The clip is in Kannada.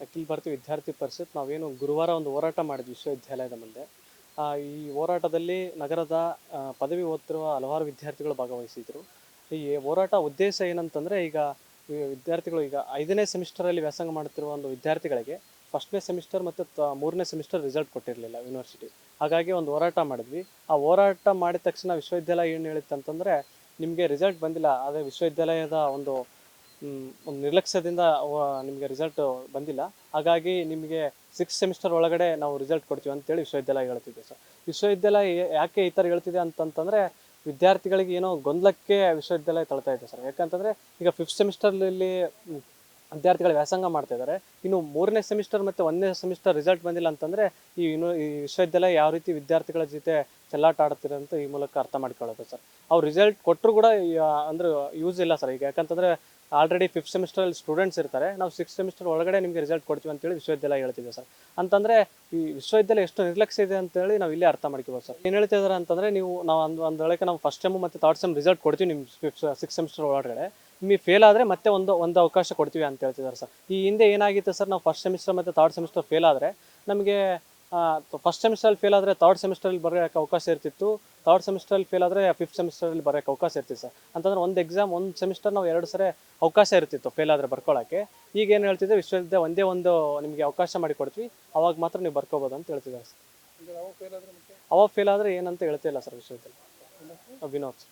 ಅಖಿಲ ಭಾರತೀಯ ವಿದ್ಯಾರ್ಥಿ ಪರಿಷತ್. ನಾವೇನು ಗುರುವಾರ ಒಂದು ಹೋರಾಟ ಮಾಡಿದ್ವಿ ವಿಶ್ವವಿದ್ಯಾಲಯದ ಮುಂದೆ. ಈ ಹೋರಾಟದಲ್ಲಿ ನಗರದ ಪದವಿ ಓದ್ತಿರುವ ಹಲವಾರು ವಿದ್ಯಾರ್ಥಿಗಳು ಭಾಗವಹಿಸಿದ್ರು. ಈ ಹೋರಾಟ ಉದ್ದೇಶ ಏನಂತಂದರೆ, ಈಗ ವಿದ್ಯಾರ್ಥಿಗಳು ಈಗ ಐದನೇ ಸೆಮಿಸ್ಟರಲ್ಲಿ ವ್ಯಾಸಂಗ ಮಾಡುತ್ತಿರುವ ಒಂದು ವಿದ್ಯಾರ್ಥಿಗಳಿಗೆ ಫಸ್ಟ್ನೇ ಸೆಮಿಸ್ಟರ್ ಮತ್ತು ಮೂರನೇ ಸೆಮಿಸ್ಟರ್ ರಿಸಲ್ಟ್ ಕೊಟ್ಟಿರಲಿಲ್ಲ ಯೂನಿವರ್ಸಿಟಿ ಹಾಗಾಗಿ ಒಂದು ಹೋರಾಟ ಮಾಡಿದ್ವಿ. ಆ ಹೋರಾಟ ಮಾಡಿದ ತಕ್ಷಣ ವಿಶ್ವವಿದ್ಯಾಲಯ ಏನು ಹೇಳಿತ್ತು ಅಂತಂದರೆ ನಿಮಗೆ ರಿಸಲ್ಟ್ ಬಂದಿಲ್ಲ. ಆದರೆ ವಿಶ್ವವಿದ್ಯಾಲಯದ ಒಂದು ಒಂದು ನಿರ್ಲಕ್ಷ್ಯದಿಂದ ನಿಮಗೆ ರಿಸಲ್ಟ್ ಬಂದಿಲ್ಲ. ಹಾಗಾಗಿ ನಿಮಗೆ ಸಿಕ್ಸ್ ಸೆಮಿಸ್ಟರ್ ಒಳಗಡೆ ನಾವು ರಿಸಲ್ಟ್ ಕೊಡ್ತೀವಿ ಅಂತೇಳಿ ವಿಶ್ವವಿದ್ಯಾಲಯ ಹೇಳ್ತಿದ್ದೆ ಸರ್ ವಿಶ್ವವಿದ್ಯಾಲಯ ಯಾಕೆ ಈ ಥರ ಹೇಳ್ತಿದೆ ಅಂತಂತಂದರೆ ವಿದ್ಯಾರ್ಥಿಗಳಿಗೆ ಏನೋ ಗೊಂದಲಕ್ಕೆ ವಿಶ್ವವಿದ್ಯಾಲಯ ತಳ್ತಾ ಇದೆ ಸರ್ ಯಾಕಂತಂದರೆ ಈಗ ಫಿಫ್ತ್ ಸೆಮಿಸ್ಟರ್ನಲ್ಲಿ ವಿದ್ಯಾರ್ಥಿಗಳು ವ್ಯಾಸಂಗ ಮಾಡ್ತಾ ಇದ್ದಾರೆ ಇನ್ನು ಮೂರನೇ ಸೆಮಿಸ್ಟರ್ ಮತ್ತು ಒಂದನೇ ಸೆಮಿಸ್ಟರ್ ರಿಸಲ್ಟ್ ಬಂದಿಲ್ಲ ಅಂತಂದರೆ ಈ ಇನ್ನು, ಈ ವಿಶ್ವವಿದ್ಯಾಲಯ ಯಾವ ರೀತಿ ವಿದ್ಯಾರ್ಥಿಗಳ ಜೊತೆ ಚೆಲ್ಲಾಟ ಆಡ್ತಿದೆ ಅಂತ ಈ ಮೂಲಕ ಅರ್ಥ ಮಾಡ್ಕೊಳ್ಳೋದು ಸರ್ ಅವ್ರು ರಿಸಲ್ಟ್ ಕೊಟ್ಟರು ಕೂಡ ಅಂದ್ರೆ ಯೂಸ್ ಇಲ್ಲ ಸರ್ ಈಗ ಯಾಕಂತಂದರೆ ಆಲ್ರೆಡಿ ಫಿಫ್ತ್ ಸೆಮಿಸ್ಟರಲ್ಲಿ ಸ್ಟೂಡೆಂಟ್ಸ್ ಇರ್ತಾರೆ. ನಾವು ಸಿಕ್ಸ್ ಸೆಮಿಸ್ಟರ್ ಒಳಗಡೆ ನಿಮಗೆ ರಿಸಲ್ಟ್ ಕೊಡ್ತೀವಿ ಅಂತೇಳಿ ವಿಶ್ವವಿದ್ಯಾಲಯ ಹೇಳ್ತಿದೆ ಸರ್ ಅಂತಂದರೆ ಈ ವಿಶ್ವವಿದ್ಯಾಲಯ ಎಷ್ಟು ನಿರ್ಲಕ್ಷ್ಯ ಇದೆ ಅಂತೇಳಿ ನಾವು ಇಲ್ಲೇ ಅರ್ಥ ಮಾಡ್ಕೋಬೋದು ಸರ್ ಏನು ಹೇಳ್ತಾ ಇದ್ದಾರೆ ಅಂತಂದರೆ ನೀವು ನಾವು ಒಂದು ಒಂದು ಒಳಗೆ ನಾವು ಫಸ್ಟ್ ಸೆಮ್ ಮತ್ತು ಥರ್ಡ್ ಸೆಮ್ ರಿಸಲ್ಟ್ ಕೊಡ್ತೀವಿ ನಿಮ್ಮ ಫಿಫ್ತ್ ಸಿಕ್ಸ್ ಸೆಮಿಸ್ಟರ್ ಒಳಗಡೆ. ನಿಮಗೆ ಫೇಲ್ ಆದರೆ ಮತ್ತೆ ಒಂದು ಒಂದು ಅವಕಾಶ ಕೊಡ್ತೀವಿ ಅಂತ ಹೇಳ್ತಿದ್ದಾರೆ ಸರ್ ಈ ಹಿಂದೆ ಏನಾಗಿತ್ತು ಸರ್ ನಾವು ಫಸ್ಟ್ ಸೆಮಿಸ್ಟರ್ ಮತ್ತು ಥರ್ಡ್ ಸೆಮಿಸ್ಟರ್ ಫೇಲ್ ಆದರೆ ನಮಗೆ ಫಸ್ಟ್ ಸೆಮಿಸ್ಟರಲ್ಲಿ ಫೇಲ್ ಆದರೆ ಥರ್ಡ್ ಸೆಮಿಸ್ಟರಲ್ಲಿ ಬರೋಕ್ಕೆ ಅವಕಾಶ ಇರ್ತಿತ್ತು. ಥರ್ಡ್ ಸೆಮಿಸ್ಟರಲ್ಲಿ ಫೇಲ್ ಆದರೆ ಫಿಫ್ತ್ ಸೆಮಿಸ್ಟರಲ್ಲಿ ಬರೋಕ್ಕೆ ಅವಕಾಶ ಇರ್ತಿತ್ತು ಸರ್. ಅಂತಂದ್ರೆ ಒಂದು ಎಕ್ಸಾಮ್ ಒಂದು ಸೆಮಿಸ್ಟರ್ ನಾವು ಎರಡು ಸರಿ ಅವಕಾಶ ಇರ್ತಿತ್ತು ಫೇಲ್ ಆದರೆ ಬರ್ಕೊಳ್ಳೋಕ್ಕೆ ಈಗ ಏನು ಹೇಳ್ತಿದ್ದೆ ವಿಶ್ವವಿದ್ಯಾಲಯ ಒಂದೇ ಒಂದು ನಿಮಗೆ ಅವಕಾಶ ಮಾಡಿ ಕೊಡ್ತೀವಿ. ಅವಾಗ ಮಾತ್ರ ನೀವು ಬರ್ಕೋಬೋದು ಅಂತ ಹೇಳ್ತಿದ್ದಾರೆ ಸರ್. ಅವಾಗ ಫೇಲ್ ಆದರೆ ಏನಂತ ಹೇಳ್ತಿಲ್ಲ ಸರ್ ವಿಶ್ವವಿದ್ಯಾಲಯ. ವಿನೋದ್